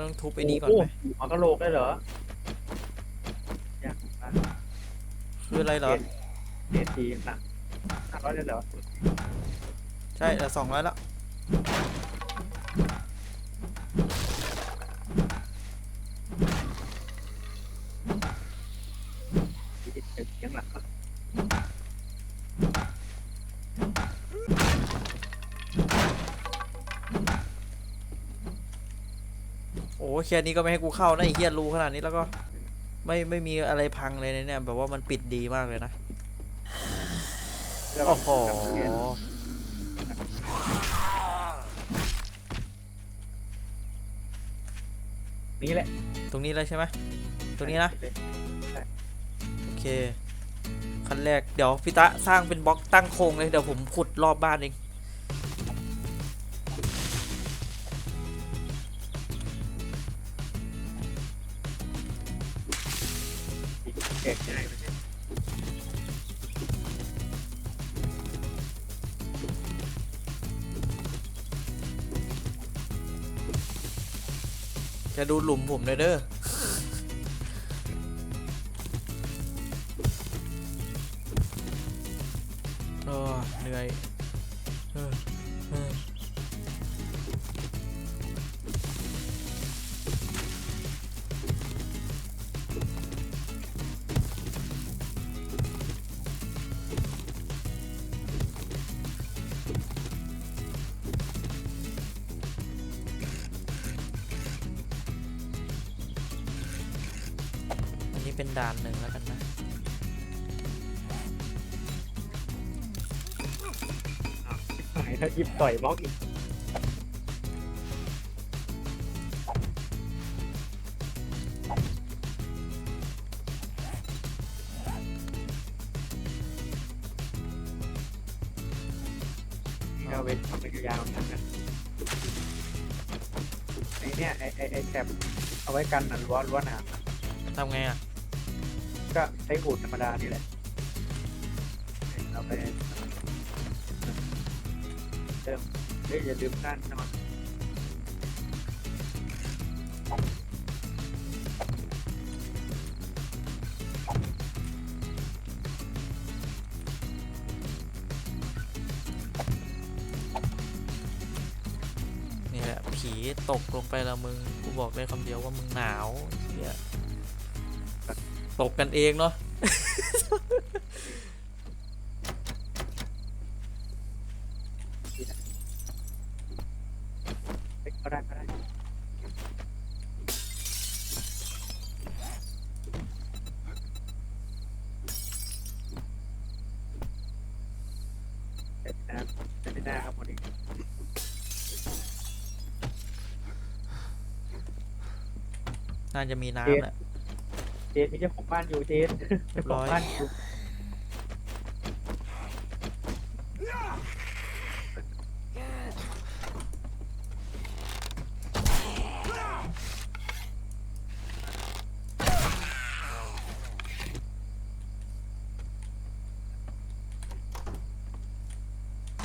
ต้องทุบไอ้นี้ก่อนไหมโโหหัวกะโหลกได้เหรออยากมาคืออะไรเหรอ เดททีหนักห้าร้อยได้เหรอ ใช่แต่สองร้อยแล้ว โอ้แค่นี้ก็ไม่ให้กูเข้านะไอ้เหี้ยรูขนาดนี้แล้วก็ ไม่ไม่มีอะไรพังเลยนะเนี่ยแบบว่ามันปิดดีมากเลยนะโอ้โหนี่แหละ ตรงนี้เลยใช่ไหมตรงนี้นะโอเคขั้นแรกเดี๋ยวพี่ตะสร้างเป็นบล็อกตั้งโครงเลยเดี๋ยวผมขุดรอบบ้านเอง แก่ง่ายไหมเนี่ยจะดูหลุมผมเลยเด้อ โอ้เหนื่อย อันนี้เป็นด่านหนึ่งแล้วกันนะหายถ้าหยิบต่อยบล็อกอีกเอาเว้นทำเป็นยาวๆนะไอเนี่ยไอไอไอแคปเอาไว้กันน่ะรั้วรั้วหนามทำไงอะ ก็ใช้หูดธรรมดานี่แหละเอาไปเติมเฮ้ยอย่าลืมด้านนอนนี่แหละผีตกลงไปแล้วมึง กูบอกได้คำเดียวว่ามึงหนาวเหี้ย ตกกันเองเนาะเฮ้ยก็ได้ก็ได้เด็ดนะเด็ดนะครับหมดอีกน่าจะมีน้ำแหละ เจนมีเจ้าของบ้านอยู่เจนเรีเจ้ายบขร้อองบ้านอยู่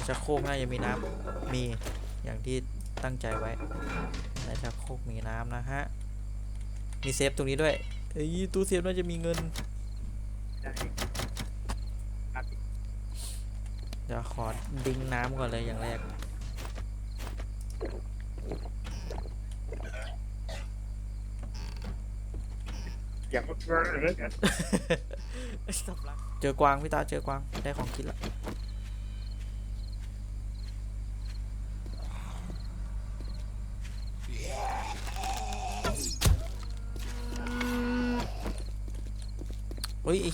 ชักโครกน่าจะมีน้ำมีอย่างที่ตั้งใจไว้ในชักโครกมีน้ำนะฮะ มีเซฟตรงนี้ด้วย เอ้ยตู้เซฟน่าจะมีเงินได้ครับเดี๋ยวขอดิ้งน้ำก่อนเลยอย่างแรก อย่างว่าเออเออเจอกวางพี่ตาเจอกวางได้ของกินละ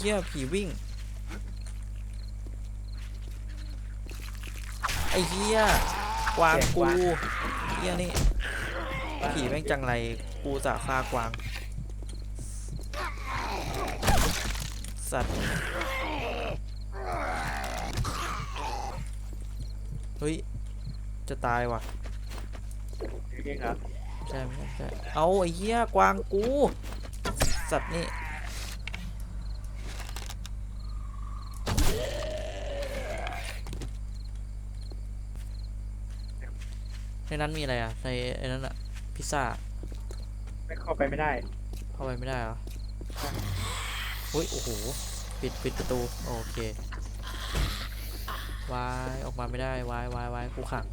เฮ้ยไอ้เหี้ยผีวิ่ง ไอ้เหี้ยกวางกูเหี้ยนี่ผีแม่งจังไรกูจะฆ่ากวาง สัตว์เฮ้ย จะตายว่ะจริงเหรอใช่ไหมใช่เอาไอ้เหี้ยกวางกู สัตว์นี่ ในนั้นมีอะไรอะ ในไอ้นั้นอะ พิซซ่า ไม่เข้าไปไม่ได้ เข้าไปไม่ได้เหรออุ้ย โอ้โห ปิด ปิดประตู โอเควายออกมาไม่ได้วายวายวายกูขัง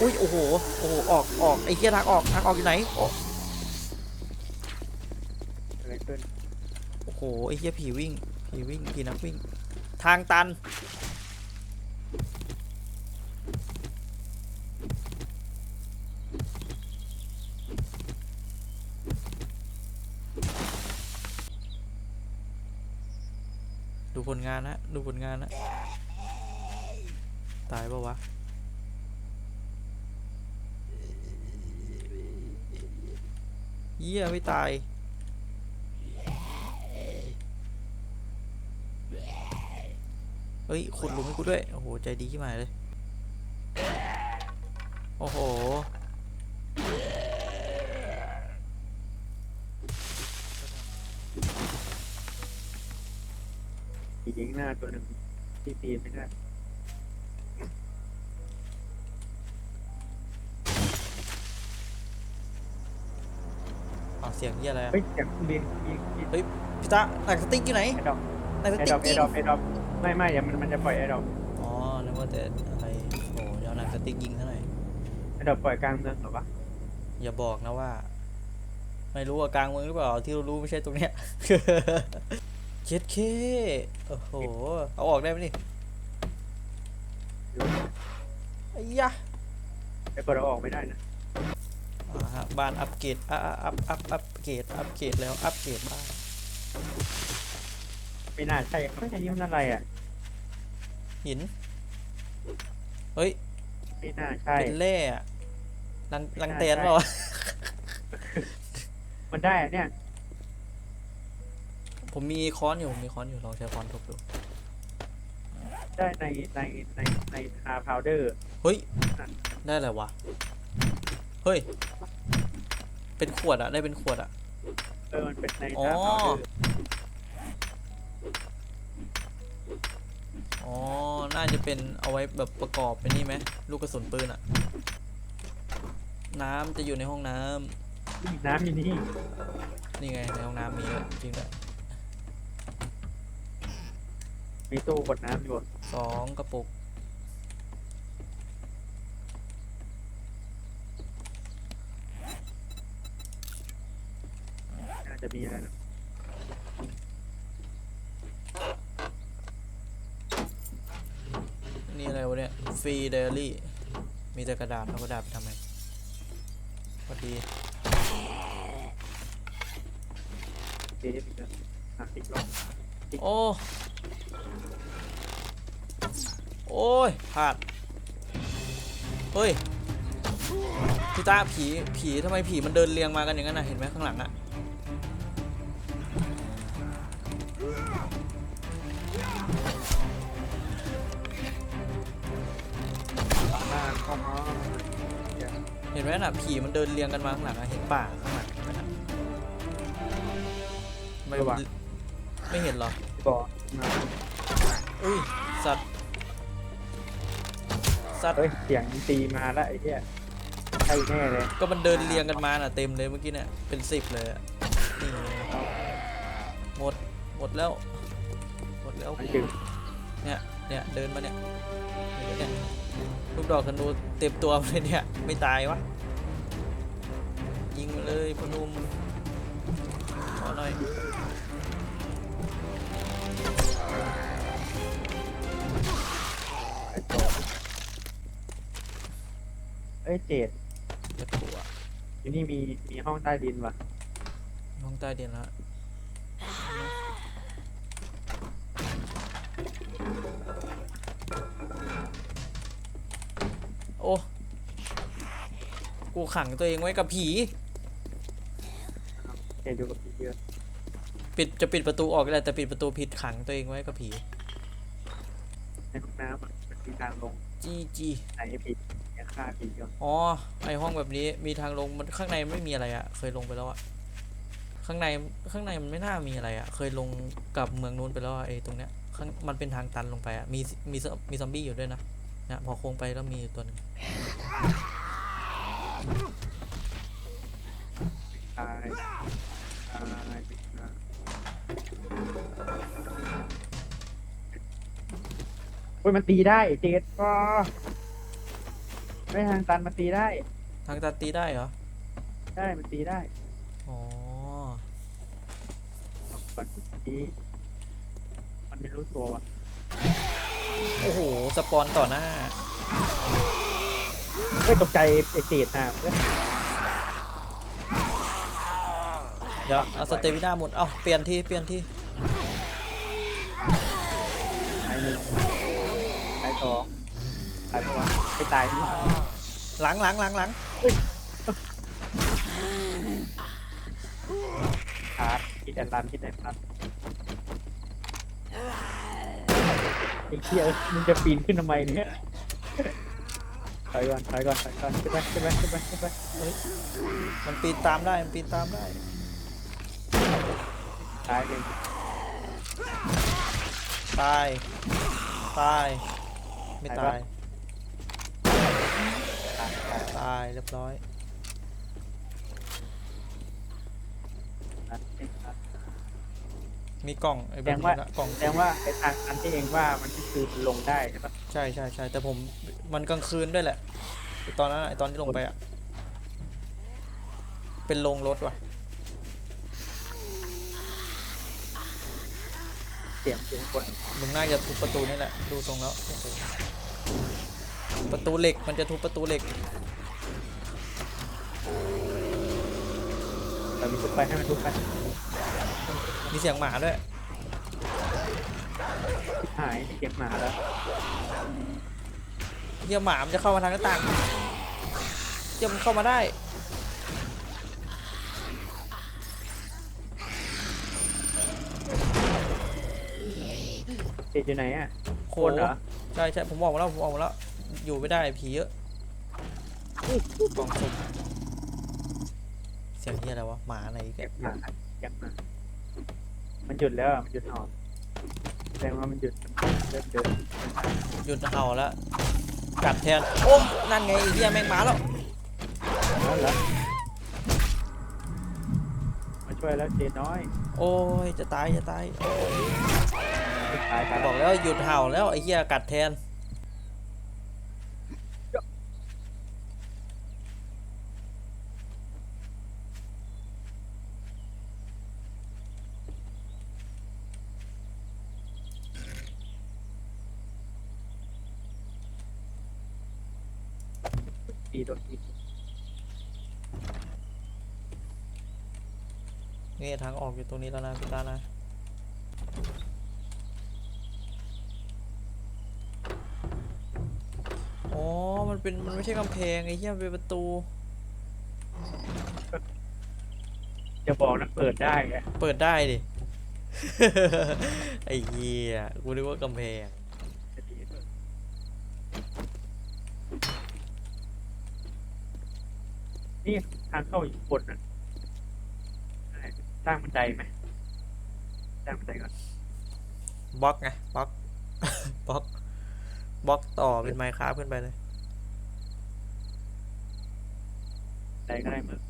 อุ้ย โอ้โห โอ้โห ออก ออก ไอ้เหี้ยทางออก ทางออกอยู่ไหนโอ้อะไรขึ้น โอ้โห ไอ้เหี้ยผีวิ่ง ผีวิ่ง ผีนักวิ่ง ทางตัน ดูผลงานนะดูผลงานนะตายปะวะเยี่ยไม่ตายเฮ้ยขุดหลุมให้กูด้วย โอ้โห ใจดีขึ้นมาเลย โอ้โห งหน้าตัวหนึ่งที่ปีนไม่ได้ออกเสียงเยี่ยอะไรอะเฮ้ยเสียงเครื่องบินยิงยิงพี่ตาหนังสติ๊กอยู่ไหนแอร์ดรอปหนังสแอร์ติ๊ดรกอปแอยิงร์ดรอปแอร์ดรอปไม่ไม่อย่ามันมันจะปล่อยแอร์ดรอปอ๋อนึกว่าแต่อะไรโอ้เดี๋ยวหนังสติ๊กยิงซะหน่อยแอร์ดรอปปล่อยกลางเมืองเหรอวะอย่าบอกนะว่า ไม่รู้ว่ากลางเมืองหรือเปล่าที่เรารู้ไม่ใช่ตรงเนี้ย เจ็ดเคโอ้โห เอาออกได้ไหมนี่ไอ้ยะไอ้กดเอาออกไม่ได้นะอ่าฮะบ้านอัปเกรดอะอะอัพอัพอัปเกรดอัปเกรดแล้วอัปเกรดบ้านไม่น่าใช่ไม่ใช่ยิ้มนอะไรอะหิน เฮ้ย ไม่น่าใช่เป็นแร่อะลังลังใช่เตนใช่เปล่าวะมันได้อะเนี่ย ผมมีค้อนอยู่ผมมีค้อนอยู่ลองใช้ค้อนทุบดูได้ในในในในคาพาวเดอร์เฮ้ยได้อะไรวะเฮ้ย เป็นขวดอะได้เป็นขวดอะเออมันเป็นในอ๋อ คาพาวเดอร์อ๋อ น่าจะเป็นเอาไว้แบบประกอบเป็นนี่ไหมลูกกระสุนปืนอะน้ำจะอยู่ในห้องน้ำนี่น้ำอยู่นี่ นี่ไงในห้องน้ำมีด้วยจริงด้วย มีตู้กดน้ำอยู่สองกระปุก น่าจะมีอะไรนะนี่อะไรวะเนี่ยฟรีเดลี่ มีแต่กระดาษเอากระดาษไปทำไมพอดีเดฟอีกแล้วอะอีกรอบโอ้ โอ้ยพลาดเฮ้ยพี่ตาผีผีทำไมผีมันเดินเรียงมากันอย่างนั้นน่ะเห็นไหมข้างหลังอะหน้าเข้ามาเห็นไหมน่ะผีมันเดินเรียงกันมาข้างหลังอะเห็นป่าข้างหลังไหมน่ะไม่ไม่เห็นเหรอบอกมาอุ้ยสัตว์ สัตว์เฮ้ยเสียงตีมาแล้วไอ้เหี้ยใช่แน่เลยก็มันเดินเรียงกันมาน่ะเต็มเลยเมื่อกี้เนี่ยเป็นสิบเลยอะนี่ไงหมดหมดแล้วหมดแล้วมันจึงเนี่ยเนี่ยเดินมาเนี่ยเห็นไหมเนี่ยลูกดอกธนูเต็มตัวเลยเนี่ยไม่ตายวะยิงมาเลยพอหนุมขอหน่อย เอ้ยเจดเจ็บหัวอยู่นี่มีมีห้องใต้ดินว่ะห้องใต้ดินแล้วโอ้ กูขังตัวเองไว้กับผี เจดอยู่กับพี่เยอะปิดจะปิดประตูออกก็ได้แต่ปิดประตูผิดขังตัวเองไว้กับผี ในห้องน้ำอะมันมีทางลงจีจีไหนผีเนี่ยาผีก็อ๋อไอห้องแบบนี้มีทางลงมันข้างในไม่มีอะไรอะเคยลงไปแล้วอะข้างในข้างในมันไม่น่ามีอะไรอะเคยลงกับเมืองนู้นไปแล้วไอตรงเนี้ยข้างมันเป็นทางตันลงไปอะมีมีมีซอมบี้อยู่ด้วยนะนะพอโค้งไปแล้วมีตัวนึงตฮ้ยมันตีได้เจ็ดก็ ไม่ทางตันมันตีได้ ทางตัดตีได้เหรอ ได้มันตีได้อ๋อก่อนตีมันไม่รู้ตัวว่ะโอ้โห สปอนต่อหน้าเฮ้ยตกใจไอเจดนะเว้ยเดี๋ยวเอาสเตมิน่าหมดเอาเปลี่ยนที่ เปลี่ยนที่ตายหนึ่งตายสองตายปะวะ ไม่ตายนี่หลังหลังหลังหลังขาดคิดแต่ตันคิดแต่ตันไอ้เหี้ยมึงจะปีนขึ้นทำไมเนี่ยถอยก่อนถอยก่อนถอยก่อนขึ้นไปขึ้นไปขึ้นไปขึ้นไปมันปีนตามได้ มันปีนตามได้ตายหนึ่งตายตายไม่ตายตาย ตายตายเรียบร้อยตายตายมีกล่องไอ้แสแบดบงว่านี้ละกล่องแสดงว่าไอ้ทางอันที่เองว่ามันก็คือลงได้ใช่ปะใช่ใช่ใช่แต่ผมมันกลางคืนด้วยแหละไอ้ตอนนั้นอะไอ้ตอนที่ลงไปอะ เป็นโรงรถว่ะ เสียงเสียงคนมึงน่าจะทุบประตูนี่แหละ ดูทรงแล้วโอ้โหประตูเหล็กมันจะทุบประตูเหล็ก เรามีทุบไปให้มันทุบไปมีเสียงหมาด้วยหายเก็บหมาแล้วเฮียหมามันจะเข้ามาทางหน้าต่างเฮียมันเข้ามาได้เจ็ดอยู่ไหนอะโคคนเหรอใช่ใช่ผมออกมาแล้วผมออกมาแล้วอยู่ไม่ได้ผีเยอะกล่องสุ่ม เสียงเฮียอะไรวะหมาอะไรอีกเก็อะบหมาเก็บหมามันหยุดแล้วอะมันหยุดหอนแสดงว่ามันหยุดเริ่มเดินหยุดเห่าแล้วกัดแทนโอ้มนั่นไงไอ้เฮียแม่งมาแล้วแล้วเหรอมาช่วยแล้วเจน้อยโอ้ยจะตายจะตายโอ้ยตายตายบอกแล้วหยุดเห่าแล้วไอ้เหี้ยกัดแทน ตีโดนตี นี่ทางออกอยู่ตรงนี้แล้วนะพี่ตานะอ๋อ มันเป็น มันไม่ใช่กำแพงไอ้เหี้ยมันเป็นประตู จะบอกนะเปิดได้ไงเปิดได้ดิ ไอ้เหี้ยกูนึกว่ากำแพงจะดีนี่ทางเข้าอยู่บนน่ะได้ สร้างบันไดไหมสร้างบันไดก่อนบล็อกไงบล็อก บล็อกบล็อกต่อเป็นไมค์คราฟขึ้นไปเลยบันไดก็ได้มั้ง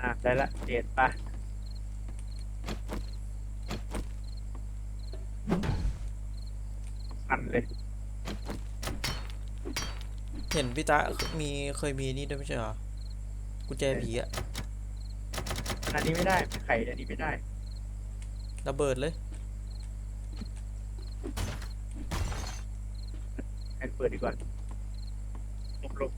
อะได้ละเจ็ดปะพันเลย เห็นพี่ตามีเคยมีนี่ด้วยไม่ใช่เหรอกุญแจผีอะอันนี้ไม่ได้ไข่อันนี้ไม่ได้ระเบิดเลยให้เปิดดีกว่าลบลบ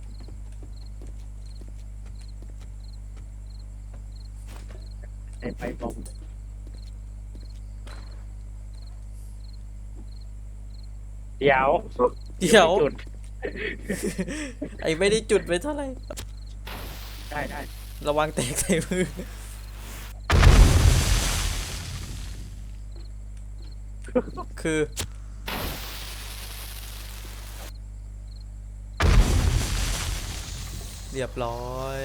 ใส่ไฟบอมเดี๋ยวเดี๋ยวไม่จุด ไอ้ไม่ได้จุดไปเท่าไหร่ได้ได้ระวังแตกใส่มือคือ เรียบร้อย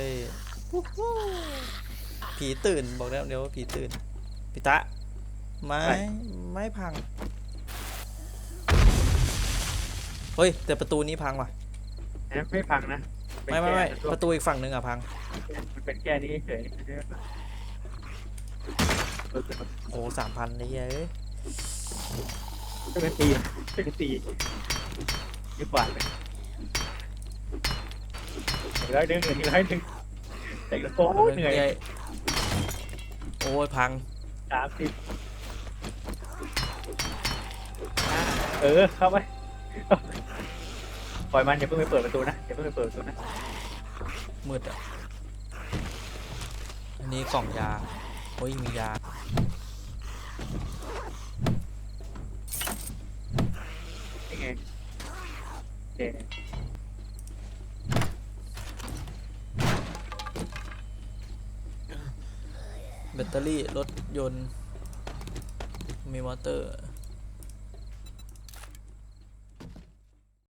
ผีตื่นบอกแล้วเดี๋ยวว่าผีตื่นพี่ตะไม้ไม้พัง เฮ้ย แต่ประตูนี้พังว่ะนะไม่พังนะเป็นไม่ไม่ไม่แค่ประตูอีกฝั่งหนึ่งอะพัง มันเป็นแค่นี้เฉยเออโอ้สามพันเลยเอ้ยช่วยกันตีช่วยกันตีดีกว่าเลยอีกร้อยหนึ่งอีกร้อยหนึ่งแต่ละโอ้ยเหนื่อย โอ้ยพัง สามสิบอ่าเออ เข้าไป ปล่อยมันอย่าเพิ่งไปเปิดประตูนะอย่าเพิ่งไปเปิดประตูนะมืดอะ อันนี้กล่องยา โอ้ยมียา นี่ไงโอเคแบตเตอรี่รถยนต์ มีมอเตอร์